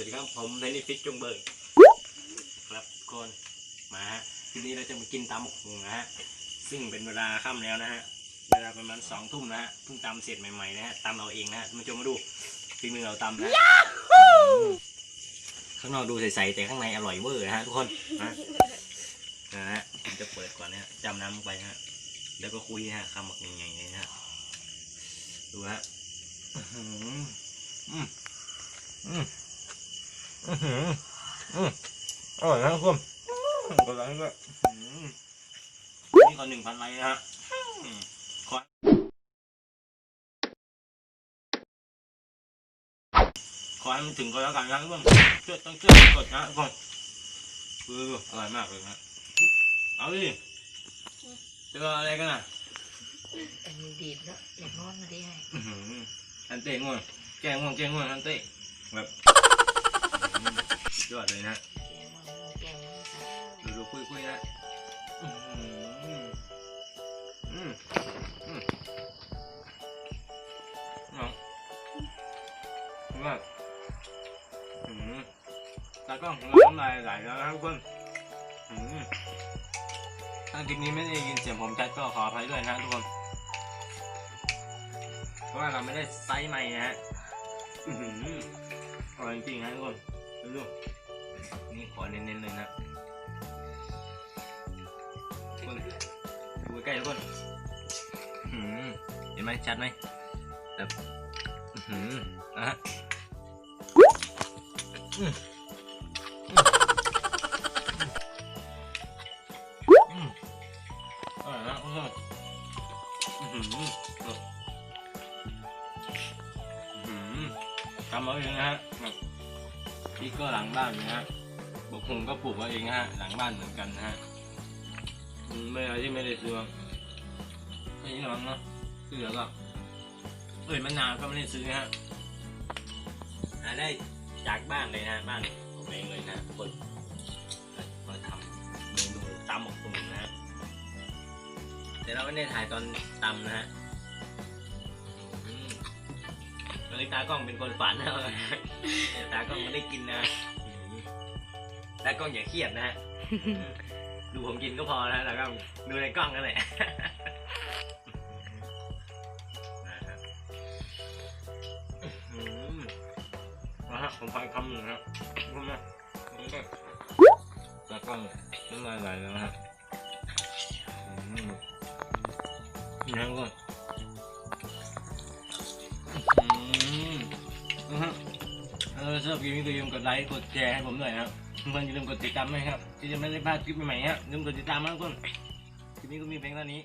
วัสดีครับผมเทนนิฟิตจงเบิร์กครับทุกคนมาฮะทีนี้เราจะมากินตำบักหุงนะฮะซึ่งเป็นเวลาค่ำแล้วนะฮะเวลาประมาณสองทุ่มนะฮะเพิ่งตำเสร็จใหม่ๆนะฮะตำเราเองนะฮะมาชมมาดูฝีมือเราตำนะอืมข้างนอกดูใสๆแต่ข้างในอร่อยเวอร์นะฮะทุกคนนะนะฮะผมจะเปิดก่อนนะฮะจำน้ำลงไปนะฮะแล้วก็คุยนะฮะคำหมักใหญ่ๆนะฮะดูฮะอื้อหืออืมอืม อือหืออืมอร่อยนะทุกคนกดไลค์ด้วยอื้อหือนี่ก็หนึ่งพันไลค์นะฮะอืมขอขอให้มันถึงก็แล้วกันนะทุกคนช่วยต้องช่วยกดนะทุกคนคืออร่อยมากเลยนะเอาดิเจออะไรกันอะอันนี้ดีดแล้วอยากนอนมาได้ให้อื้อหืออันเต้ง่วงแกง่วงแกง่วงอันเต้แบบอื้อหือ สุดยอดเลยนะแกมันแกมันสาวดูดูคุยคุยนะอืมอืมอืมเอาว่าอืมตากล้องของเราน้ำลายไหลแล้วนะครับทุกคนอืมถ้าคลิปนี้ไม่ได้ยินเสียงผมชัดก็ขออภัยด้วยนะทุกคนเพราะว่าเราไม่ได้ไซส์ใหม่นะฮะอือหืออร่อยจริงๆนะทุกคน ดูดูนี่ขอเน้นๆเลยนะคนดูใกล้ๆทุกคนอื้อหือเห็นไหมชัดไหมแบบอื้อหือะฮะอืมอืมอร่อยนะทุกคนอื้อหืออื้อหือทำเอาเองนะฮะ นี่ก็หลังบ้านนะฮะบกฮงก็ปลูกเอาเองนะฮะ หลังบ้านเหมือนกันนะฮะไม่อะไรที่ไม่ได้ซื้อมาแค่นี้หรอกเนาะเหลือก็เอ้ยมะนาวก็ไม่ได้ซื้อฮะหาได้จากบ้านเลยนะบ้านผมเองเลยนะคนมาทำเมนูตำหมกตุ่มนะฮะแต่เราไม่ได้ถ่ายตอนตำนะฮะ อนนี้ตากล้องเป็นคนฝันนะแต่ตากล้องไม่ได้กินนะอืมตากล้องอย่าเครียดนะฮะดูผมกินก็พอแล้วแล้วก็ดูในกล้องนั่นแหละนะครับอืมนะฮะผมฟังคำหนึ่งนะครับคุณนะนี่ก็แล้วก็น้ำลายไหลแล้วนะฮะอืมนี่นะก็ เออชอบคลิปนี้ก็อย่าลืมกดไลค์กดแชร์ให้ผมหน่อยครับเพื่อนอย่าลืมกดติดตามด้วยครับที่จะไม่ได้พลาดคลิปใหม่ๆฮะอย่าลืมกดติดตามนะทุกคนคลิปนี้ก็มีเพียงเท่านี้